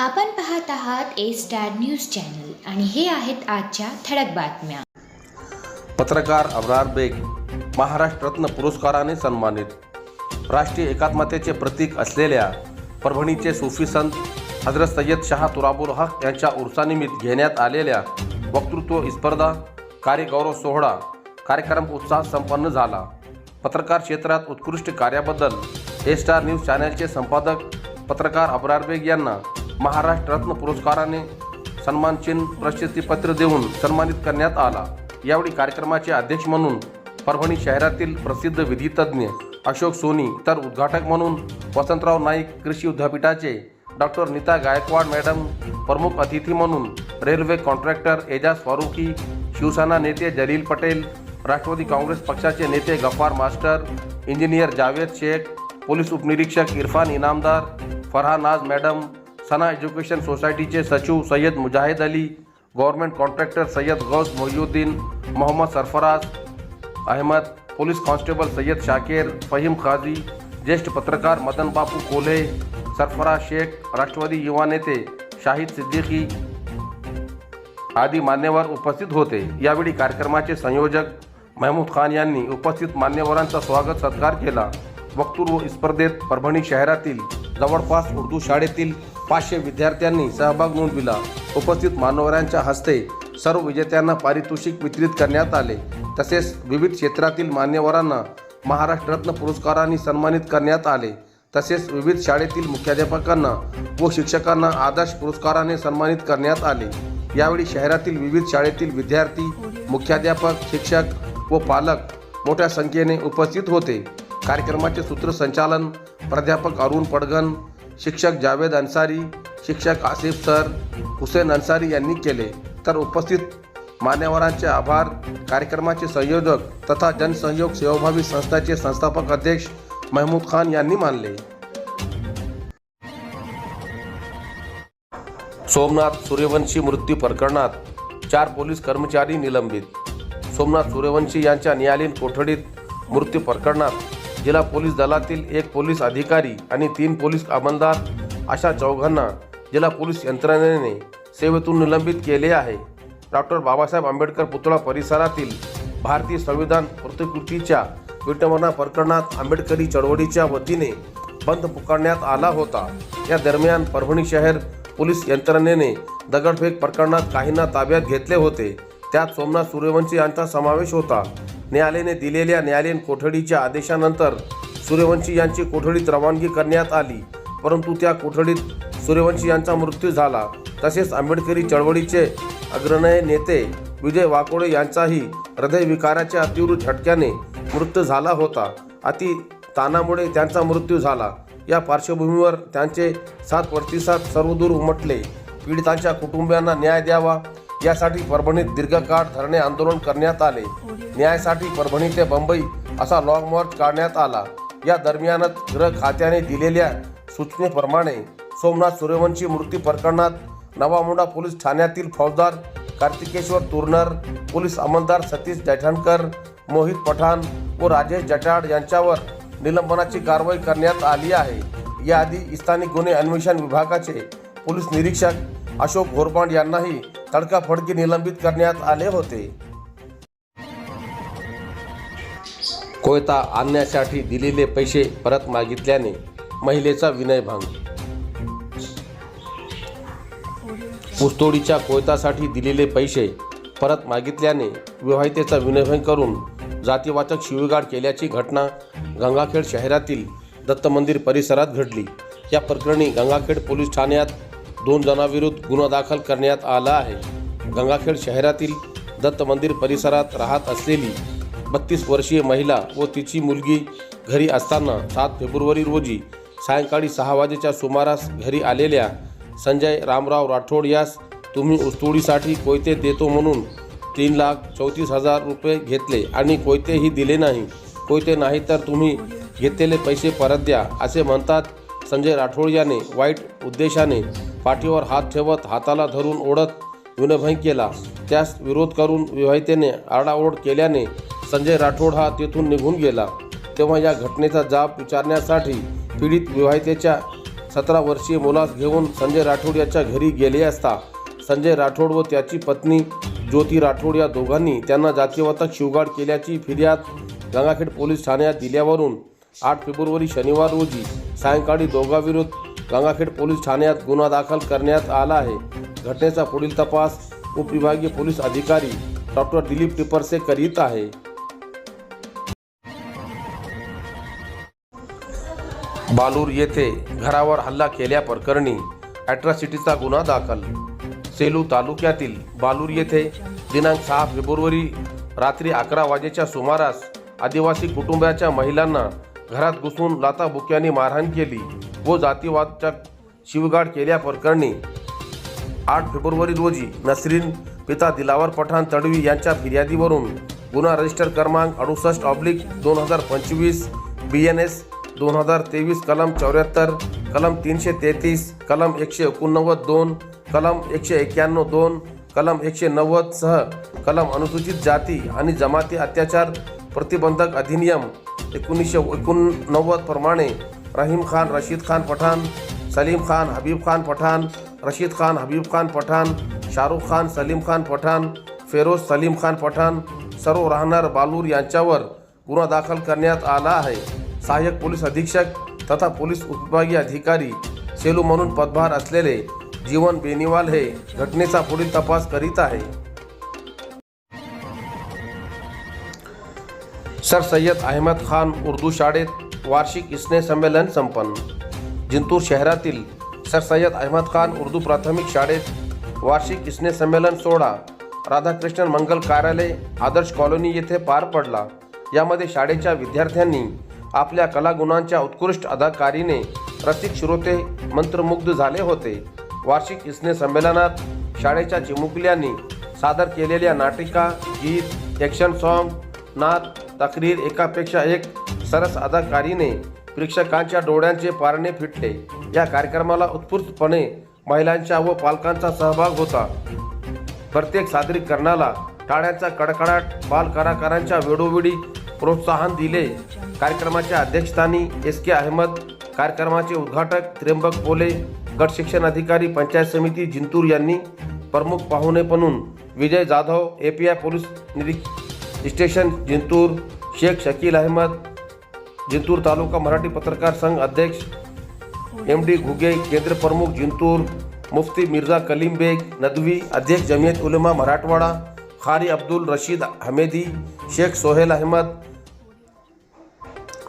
आपण पाहत आहात ए स्टार न्यूज चॅनल आणि हे आहेत आजच्या ठळक बातम्या. पत्रकार अब्रार बेग महाराष्ट्र रत्न पुरस्काराने सन्मानित. राष्ट्रीय एकात्मतेचे प्रतीक असलेल्या परभणीचे सुफी संत हजरत सय्यद शाह तुराबुल हक यांच्या उर्सानिमित्त घेण्यात आलेल्या वक्तृत्व स्पर्धा कार्यगौरव सोहळा कार्यक्रम उत्साहात संपन्न झाला. पत्रकार क्षेत्रात उत्कृष्ट कार्याबद्दल ए स्टार न्यूज चॅनलचे संपादक पत्रकार अब्रार बेग यांना महाराष्ट्र रत्न पुरस्काराने सन्मानचिन्ह प्रशस्तीपत्र देऊन सन्मानित करण्यात आला. यावेळी कार्यक्रमाचे अध्यक्ष म्हणून परभणी शहरातील प्रसिद्ध विधितज्ञ अशोक सोनी तर उद्घाटक म्हणून वसंतराव नाईक कृषी विद्यापीठाचे डॉक्टर नीता गायकवाड मॅडम प्रमुख अतिथी म्हणून रेल्वे कॉन्ट्रॅक्टर एजाज फारुकी शिवसेना नेते जलील पटेल राष्ट्रवादी काँग्रेस पक्षाचे नेते Gaffar master engineer Javed Shaikh police उपनिरीक्षक इरफान इनामदार फरहान नाज मॅडम सना एज्युकेशन सोसायटीचे सचिव Syed Mujahid Ali government contractor Syed Ghaus Mohiuddin Mohammed Sarfaraz Ahmed police constable Syed Shaker Faheem Khaji ज्येष्ठ पत्रकार मदन बापू कोल्हे सरफराज शेख राष्ट्रवादी युवा नेते शाहिद सिद्दीकी आदी मान्यवर उपस्थित होते. यावेळी कार्यक्रमाचे संयोजक महमूद खान यांनी उपस्थित मान्यवरांचा स्वागत सत्कार केला. वक्तृत्व स्पर्धेत परभणी शहरातील जवळपास उर्दू शाळेतील पाचशे विद्यार्थ्यांनी सहभाग नोंदविला उपस्थित मान्यवरांच्या हस्ते सर्व विजेत्यांना पारितोषिक वितरित करण्यात आले. तसेच विविध क्षेत्रातील मान्यवरांना महाराष्ट्र रत्न पुरस्कारांनी सन्मानित करण्यात आले. तसेच विविध शाळेतील मुख्याध्यापकांना व शिक्षकांना आदर्श पुरस्काराने सन्मानित करण्यात आले. यावेळी शहरातील विविध शाळेतील विद्यार्थी मुख्याध्यापक शिक्षक व पालक मोठ्या संख्येने उपस्थित होते. कार्यक्रमाचे सूत्रसंचालन प्राध्यापक अरुण पडगन शिक्षक जावेद अन्सारी शिक्षक आसिफ सर हुसेन अन्सारी यांनी केले. तर उपस्थित मान्यवरांचे आभार. कार्यक्रमाचे संयोजक तथा जनसहयोग सेवाभावी संस्थाचे संस्थापक अध्यक्ष महमूद खान यांनी मानले. सोमनाथ सूर्यवंशी मृत्यू प्रकरणात चार पोलीस कर्मचारी निलंबित. सोमनाथ सूर्यवंशी यांच्या न्यायालयीन कोठडीत मृत्यू प्रकरणात जिल्हा पोलीस दलातील एक पोलीस अधिकारी आणि तीन पोलीस अंमलदार अशा चौघांना जिल्हा पोलीस यंत्रणेने सेवेतून निलंबित केले आहे. डॉक्टर बाबासाहेब आंबेडकर पुतळा परिसरातील भारतीय संविधान प्रतिकृतीच्या विटंबना प्रकरणात आंबेडकरी चळवळीच्या वतीने बंद पुकारण्यात आला होता. या दरम्यान परभणी शहर पोलीस यंत्रणेने दगडफेक प्रकरणात काहींना ताब्यात घेतले होते. त्यात सोमनाथ सूर्यवंशी यांचा समावेश होता. न्यायालयाने दिलेल्या न्यायालयीन कोठडीच्या आदेशानंतर सूर्यवंशी यांची कोठडीत रवानगी करण्यात आली. परंतु त्या कोठडीत सूर्यवंशी यांचा मृत्यू झाला. तसेच आंबेडकरी चळवळीचे अग्रणय नेते विजय वाकोडे यांचाही हृदयविकाराच्या तीव्र झटक्याने मृत्यू झाला होता. अति ताणामुळे त्यांचा मृत्यू झाला. या पार्श्वभूमीवर त्यांचे सात प्रतिसाद सर्वदूर उमटले. पीडितांच्या कुटुंबियांना न्याय द्यावा यासाठी परभणीत दीर्घकाळ धरणे आंदोलन करण्यात आले. न्यायासाठी परभणी ते मुंबई असा लॉंग मार्च काढण्यात आला. या दरम्यानच गृह खात्याने दिलेल्या सूचनेप्रमाणे सोमनाथ सूर्यवंशी मृत्यू प्रकरणात नवामुंडा पोलीस ठाण्यातील फौजदार कार्तिकेश्वर तुरनर पोलीस अंमलदार सतीश जठाणकर मोहित पठाण व राजेश जटाड यांच्यावर निलंबनाची कारवाई करण्यात आली आहे. याआधी स्थानिक गुन्हे अन्वेषण विभागाचे पोलीस निरीक्षक अशोक घोरपांड यांनाही तडकाफडकी निलंबित करण्यात आले होते. कोयता आणण्यासाठी दिलेले पैसे परत मागितल्याने महिलेचा विनयभंग ऊसतोडीच्या कोयतासाठी दिलेले पैसे परत मागितल्याने विवाहितेचा विनयभंग करून जातीवाचक शिवीगाळ केल्याची घटना गंगाखेड शहरातील दत्त मंदिर परिसरात घडली. या प्रकरणी गंगाखेड पोलीस ठाण्यात दोन जणांविरुद्ध गुन्हा दाखल करण्यात आला आहे. गंगाखेड शहरातील दत्त मंदिर परिसरात राहत असलेली बत्तीस वर्षीय महिला व तिची मुलगी घरी असताना सात फेब्रुवारी रोजी सायंकाळी सहा वाजेच्या सुमारास घरी आलेल्या संजय रामराव राठोड यास तुम्ही उस्तोडीसाठी कोयते देतो म्हणून तीन लाख चौतीस हजार रुपये घेतले आणि कोयतेही दिले नाही. कोयते नाही तर तुम्ही घेतलेले पैसे परत द्या असे म्हणतात संजय राठोड याने. वाईट उद्देशाने पाठीवर हात ठेवत हाताला धरून ओढत विनयभंग केला. त्यास विरोध करून विवाहितेने आरडाओढ केल्याने संजय राठोड हा तेथून निघून गेला. तेव्हा या घटनेचा जाब विचारण्यासाठी पीडित विवाहितेच्या सतरा वर्षीय मुलास घेऊन संजय राठोड याच्या घरी गेले असता संजय राठोड व त्याची पत्नी ज्योती राठोड या दोघांनी त्यांना जातीवातक शिवगाड केल्याची फिर्याद गंगाखेड पोलीस ठाण्यात दिल्यावरून आठ फेब्रुवारी शनिवार रोजी सायंकाळी दोघांविरोध गंगाखेड पोलीस ठाण्यात गुन्हा दाखल करण्यात आला आहे. घटनेचा पुढील तपास उपविभागीय पोलीस अधिकारी डॉक्टर दिलीप टिपरसे करीत आहे. बालूर येथे घरावर हल्ला केल्याप्रकरणी ॲट्रॉसिटीचा गुन्हा दाखल. सेलू तालुक्यातील बालूर येथे दिनांक सहा फेब्रुवारी रात्री अकरा वाजेच्या सुमारास आदिवासी कुटुंबाच्या महिलांना घरात घुसून लाताबुक्याने मारहाण केली. व जातीवादच्या शिवगाड केल्याप्रकरणी आठ फेब्रुवारी रोजी नसरीन पिता दिलावर पठाण तडवी यांच्या फिर्यादीवरून गुन्हा रजिस्टर क्रमांक अडुसष्ट ऑब्लिक दोन हजार पंचवीस बी एन एस दोन हजार तेवीस कलम चौऱ्याहत्तर कलम तीनशे तेहतीस कलम एकशे एकोणनव्वद दोन कलम एकशे एक्क्याण्णव दोन कलम एकशे नव्वद सह कलम अनुसूचित जाती आणि जमाती अत्याचार प्रतिबंधक अधिनियम एकोणीसशे एकोणनव्वद प्रमाणे रहीम खान, रशीद खान पठान, सलीम खान, हबीब खान पठान, रशीद खान, हबीब खान पठान, शाहरुख खान, सलीम खान पठान, फेरोज सलीम खान पठाण सर्व राहणार बालूर यांच्यावर गुन्हा दाखल करण्यात आला आहे. सहाय्यक पोलीस अधीक्षक तथा पोलीस उपविभागीय अधिकारी सेलू म्हणून पदभार असलेले जीवन बेनीवाल हे घटनेचा पुढील तपास करीत आहे. सर सय्यद अहमद खान उर्दू शाळेत वार्षिक स्नेह संमेलन संपन्न। जिंतूर शहरातील सर सय्यद अहमद खान उर्दू प्राथमिक शाळेत वार्षिक स्नेह संमेलन सोहळा राधाकृष्णन मंगल कार्यालय आदर्श कॉलनी येथे पार पडला। यामध्ये शाळेच्या विद्यार्थ्यांनी आपल्या कलागुणांच्या उत्कृष्ट अदाकारीने रसिक श्रोते मंत्रमुग्ध झाले होते। वार्षिक स्नेह संमेलनात शाळेच्या चिमुकल्यांनी सादर केलेल्या नाटिका गीत ॲक्शन सॉन्ग नाद तक्रीर एकापेक्षा एक सरस अदाकारीने प्रेक्षकांच्या डोळ्यांचे पारणे फिटले. या कार्यक्रमाला उत्स्फूर्तपणे महिलांचा व पालकांचा सहभाग होता. प्रत्येक सादरीकरणाला टाळ्यांचा कडकडाट बाल कलाकारांच्या वेळोवेळी प्रोत्साहन दिले. कार्यक्रमाच्या अध्यक्षस्थानी एस के अहमद कार्यक्रमाचे उद्घाटक त्र्यंबक पोले गट शिक्षण अधिकारी पंचायत समिती जिंतूर यांनी प्रमुख पाहुणे म्हणून Vijay Jadhav A P I police निरीक्ष station Jintur Shaikh Shakeel Ahmad Jintur taluka Marathi पत्रकार संघ अध्यक्ष एम डी घुगे केंद्र प्रमुख जिंतूर मुफ्ती मिर्झा कलीम बेग नदवी अध्यक्ष जमियत उलमा मराठवाडा खारी अब्दुल रशीद हमेदी शेख सोहेल अहमद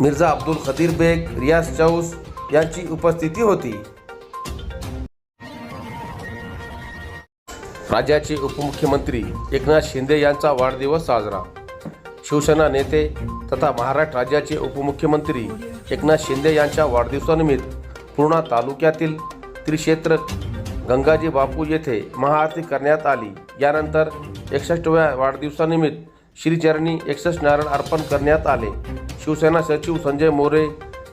मिर्झा अब्दुल खदीर बेग रियाज चौस यांची उपस्थिती होती. राज्याचे उपमुख्यमंत्री एकनाथ शिंदे यांचा वाढदिवस साजरा शिवसेना नेते तथा महाराष्ट्र राज्याचे उपमुख्यमंत्री एकनाथ शिंदे यांच्या वाढदिवसानिमित्त पूर्णा तालुक्यातील त्रिक्षेत्र गंगाजी बापू येथे महाआरती करण्यात आली. यानंतर एकसष्टव्या वाढदिवसानिमित्त श्रीचरणी एकसष्ट नारायण अर्पण करण्यात आले. शिवसेना सचिव संजय मोरे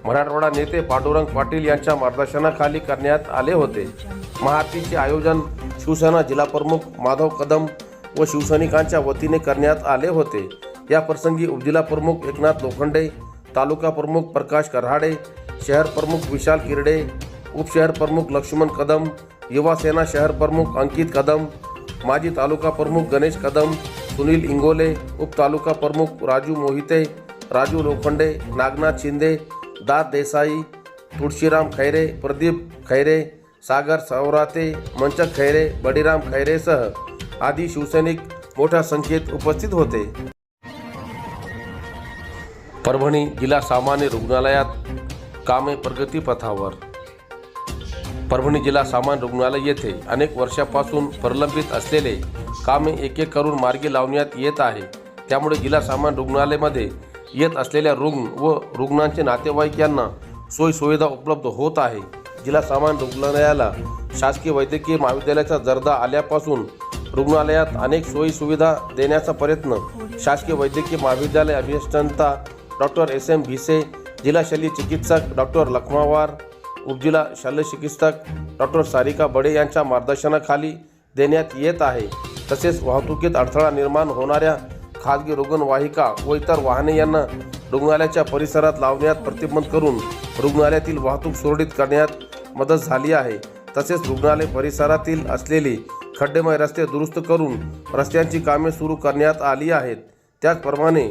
मराठवाडा नेते पांडुरंग पाटील यांच्या मार्गदर्शनाखाली करण्यात आले होते. महाआरतीचे आयोजन शिवसेना जिल्हाप्रमुख माधव कदम व शिवसैनिकांच्या वतीने करण्यात आले होते. या प्रसंगी उपजिल्हा प्रमुख एकनाथ लोखंडे तालुका प्रमुख प्रकाश कऱ्हाडे शहर प्रमुख विशाल किरडे उपशहर प्रमुख लक्ष्मण कदम युवा सेना शहर प्रमुख अंकित कदम माजी तालुका प्रमुख गणेश कदम सुनील इंगोले उपतालुका प्रमुख राजू मोहिते राजू लोखंडे नागनाथ शिंदे दाद देसाई तुळशीराम खैरे प्रदीप खैरे सागर सवराते मंचक खैरे बडीराम खैरेसह आदी शिवसैनिक मोठ्या संख्येत उपस्थित होते. परभणी जिल्हा सामान्य रुग्णालयात कामे प्रगतीपथावर परभणी जिल्हा सामान्य रुग्णालय येथे अनेक वर्षापासून प्रलंबित असलेले कामे एक एक करून मार्गी लावण्यात येत आहे. त्यामुळे जिल्हा सामान्य रुग्णालयामध्ये येत असलेल्या रुग्ण व रुग्णांचे नातेवाईक यांना सोयीसुविधा उपलब्ध होत आहे. जिल्हा सामान्य रुग्णालयाला शासकीय वैद्यकीय महाविद्यालयाचा दर्जा आल्यापासून रुग्णालयात अनेक सोयीसुविधा देण्याचा प्रयत्न शासकीय वैद्यकीय महाविद्यालय अभियंता डॉक्टर एस एम भिसे जिल्हा शल्य चिकित्सक डॉक्टर लखमावार उपजिल्हा शल्य चिकित्सक डॉक्टर सारिका बडे यांच्या मार्गदर्शनाखाली देण्यात येत आहे. तसेच वाहतुकीत अडथळा निर्माण होणाऱ्या खाजगी रुग्णवाहिका व इतर वाहने यांना रुग्णालयाच्या परिसरात लावण्यात प्रतिबंध करून रुग्णालयातील वाहतूक सुरळीत करण्यात मदत झाली आहे. तसेच रुग्णालय परिसरातील असलेली खड्डेमय रस्ते दुरुस्त करून रस्त्यांची कामे सुरू करण्यात आली आहेत. त्याचप्रमाणे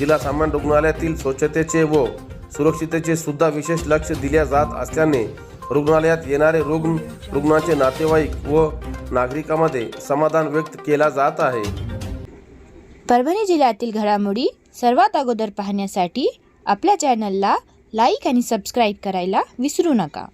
जिल्हा सामान्य रुग्णालयातील स्वच्छतेचे व सुरक्षिततेचे सुद्धा विशेष लक्ष दिले जात असल्याने रुग्णालयात येणारे रुग्ण रुग्णाचे नातेवाईक व नागरिकांमध्ये समाधान व्यक्त केला जात आहे. परभणी जिल्ह्यातील घडामोडी सर्वात अगोदर पाहण्यासाठी आपल्या चॅनलला लाईक आणि सबस्क्राईब करायला विसरू नका.